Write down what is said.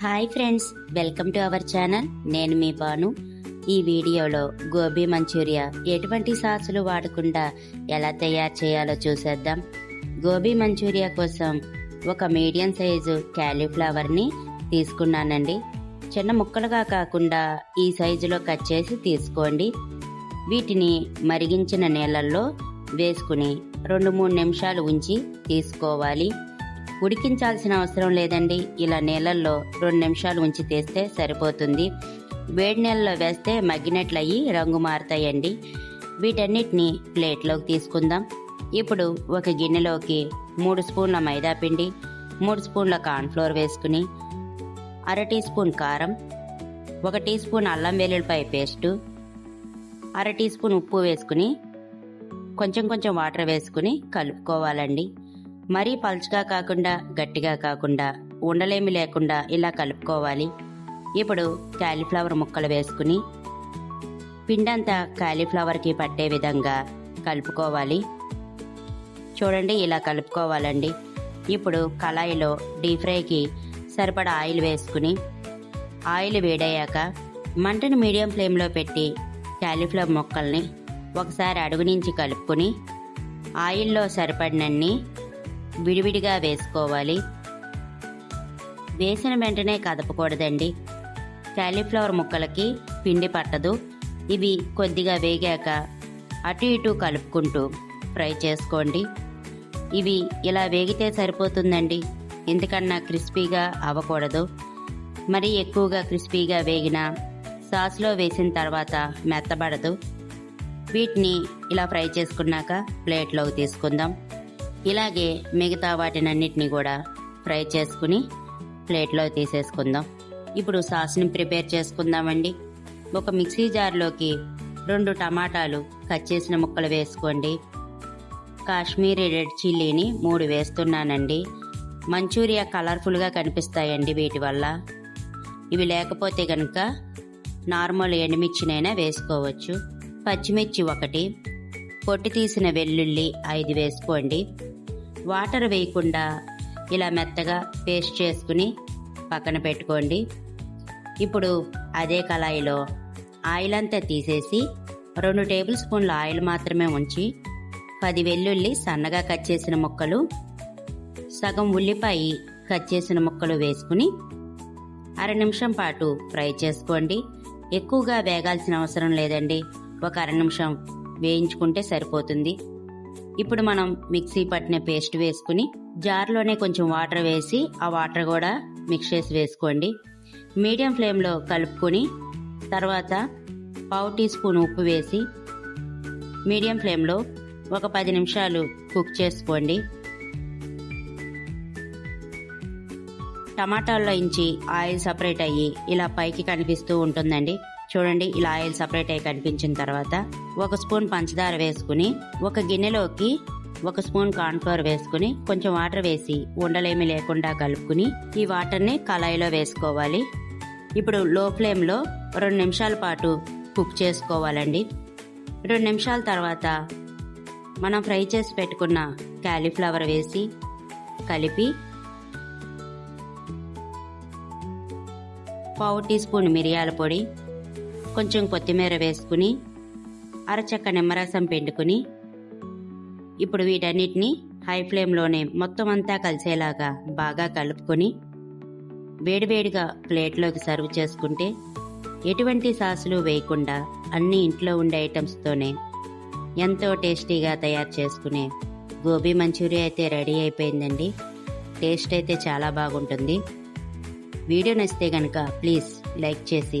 Hi friends welcome to our channel. నేను మీ బాను ఈ వీడియోలో గోబీ మంచూరియా ఎటువంటి సాసులు వాడకుండా ఎలా తయారు చేయాలో చూసేద్దాం. గోబీ మంచూరియా కోసం ఒక మీడియం సైజు క్యాలీఫ్లవర్ని తీసుకున్నానండి. చిన్న ముక్కలుగా కాకుండా ఈ సైజులో కట్ చేసి తీసుకోండి. వీటిని మరిగించిన నీళ్ళల్లో వేసుకుని రెండు మూడు నిమిషాలు ఉంచి తీసుకోవాలి. ఉడికించాల్సిన అవసరం లేదండి. ఇలా నీళ్ళల్లో రెండు నిమిషాలు ఉంచి తీస్తే సరిపోతుంది. వేడి నీళ్ళలో వేస్తే మగ్గినట్లయి రంగు మారుతాయండి. వీటన్నిటిని ప్లేట్లోకి తీసుకుందాం. ఇప్పుడు ఒక గిన్నెలోకి మూడు స్పూన్ల మైదా పిండి మూడు స్పూన్ల కార్న్ఫ్లోర్ వేసుకుని అర టీ స్పూన్ కారం ఒక టీ స్పూన్ అల్లం వెల్లుల్లిపాయ పేస్టు అర టీ స్పూన్ ఉప్పు వేసుకుని కొంచెం కొంచెం వాటర్ వేసుకుని కలుపుకోవాలండి. మరీ పలుచగా కాకుండా గట్టిగా కాకుండా ఉండలేమి లేకుండా ఇలా కలుపుకోవాలి. ఇప్పుడు కాలీఫ్లవర్ ముక్కలు వేసుకుని పిండంతా కాలీఫ్లవర్కి పట్టే విధంగా కలుపుకోవాలి. చూడండి ఇలా కలుపుకోవాలండి. ఇప్పుడు కళాయిలో డీప్ ఫ్రైకి సరిపడా ఆయిల్ వేసుకుని ఆయిల్ వేడయ్యాక మంటను మీడియం ఫ్లేమ్లో పెట్టి క్యాలీఫ్లవర్ ముక్కల్ని ఒకసారి అడుగు నుంచి కలుపుకొని ఆయిల్లో సరిపడినన్ని విడివిడిగా వేసుకోవాలి. వేసిన వెంటనే కదపకూడదండి. క్యాలీఫ్లవర్ ముక్కలకి పిండి పట్టదు. ఇవి కొద్దిగా వేగాక అటు ఇటు కలుపుకుంటూ ఫ్రై చేసుకోండి. ఇవి ఇలా వేగితే సరిపోతుందండి. ఎందుకన్నా క్రిస్పీగా అవ్వకూడదు. మరీ ఎక్కువగా క్రిస్పీగా వేగిన సాస్లో వేసిన తర్వాత మెత్తబడదు. వీటిని ఇలా ఫ్రై చేసుకున్నాక ప్లేట్లోకి తీసుకుందాం. ఇలాగే మిగతా వాటినన్నిటిని కూడా ఫ్రై చేసుకుని ప్లేట్లో తీసేసుకుందాం. ఇప్పుడు సాస్ని ప్రిపేర్ చేసుకుందామండి. ఒక మిక్సీ జార్లోకి రెండు టమాటాలు కట్ చేసిన ముక్కలు వేసుకోండి. కాశ్మీరీ రెడ్ చిల్లీని మూడు వేస్తున్నానండి. మంచూరియా కలర్ఫుల్గా కనిపిస్తాయండి వీటి వల్ల. ఇవి లేకపోతే కనుక నార్మల్ ఎండుమిర్చినైనా వేసుకోవచ్చు. పచ్చిమిర్చి ఒకటి పొట్టి తీసిన వెల్లుల్లి ఐదు వేసుకోండి. వాటర్ వేయకుండా ఇలా మెత్తగా పేస్ట్ చేసుకుని పక్కన పెట్టుకోండి. ఇప్పుడు అదే కళాయిలో ఆయిల్ అంతా తీసేసి రెండు టేబుల్ స్పూన్ల ఆయిల్ మాత్రమే ఉంచి పది వెల్లుల్లి సన్నగా కట్ చేసిన ముక్కలు సగం ఉల్లిపాయ కట్ చేసిన ముక్కలు వేసుకుని అర నిమిషం పాటు ఫ్రై చేసుకోండి. ఎక్కువగా వేగాల్సిన అవసరం లేదండి. ఒక అర నిమిషం వేయించుకుంటే సరిపోతుంది. ఇప్పుడు మనం మిక్సీ పట్టిన పేస్ట్ వేసుకుని జార్లోనే కొంచెం వాటర్ వేసి ఆ వాటర్ కూడా మిక్స్ చేసి వేసుకోండి. మీడియం ఫ్లేమ్లో కలుపుకొని తర్వాత పావు టీ స్పూన్ ఉప్పు వేసి మీడియం ఫ్లేమ్లో ఒక పది నిమిషాలు కుక్ చేసుకోండి. టమాటాల్లో ఇంచి ఆయిల్ సపరేట్ అయ్యి ఇలా పైకి కనిపిస్తూ ఉంటుందండి. చూడండి ఇలా ఆయిల్ సపరేట్ అయ్యి కనిపించిన తర్వాత ఒక స్పూన్ పంచదార వేసుకుని ఒక గిన్నెలోకి ఒక స్పూన్ కార్న్ఫ్లవర్ వేసుకుని కొంచెం వాటర్ వేసి ఉండలేమి లేకుండా కలుపుకుని ఈ వాటర్ని కళాయిలో వేసుకోవాలి. ఇప్పుడు లో ఫ్లేమ్లో రెండు నిమిషాల పాటు కుక్ చేసుకోవాలండి. రెండు నిమిషాల తర్వాత మనం ఫ్రై చేసి పెట్టుకున్న క్యాలీఫ్లవర్ వేసి కలిపి పావు టీ స్పూన్ మిరియాల పొడి కొంచెం కొత్తిమీర వేసుకుని అరచక్క నిమ్మరసం పిండుకుని ఇప్పుడు వీటన్నిటిని హై ఫ్లేమ్లోనే మొత్తం అంతా కలిసేలాగా బాగా కలుపుకొని వేడివేడిగా ప్లేట్లోకి సర్వ్ చేసుకుంటే ఎటువంటి సాసులు వేయకుండా అన్ని ఇంట్లో ఉండే ఐటమ్స్తోనే ఎంతో టేస్టీగా తయారు చేసుకునే గోబీ మంచూరియా అయితే రెడీ అయిపోయిందండి. టేస్ట్ అయితే చాలా బాగుంటుంది. వీడియో నచ్చితే కనుక ప్లీజ్ లైక్ చేసి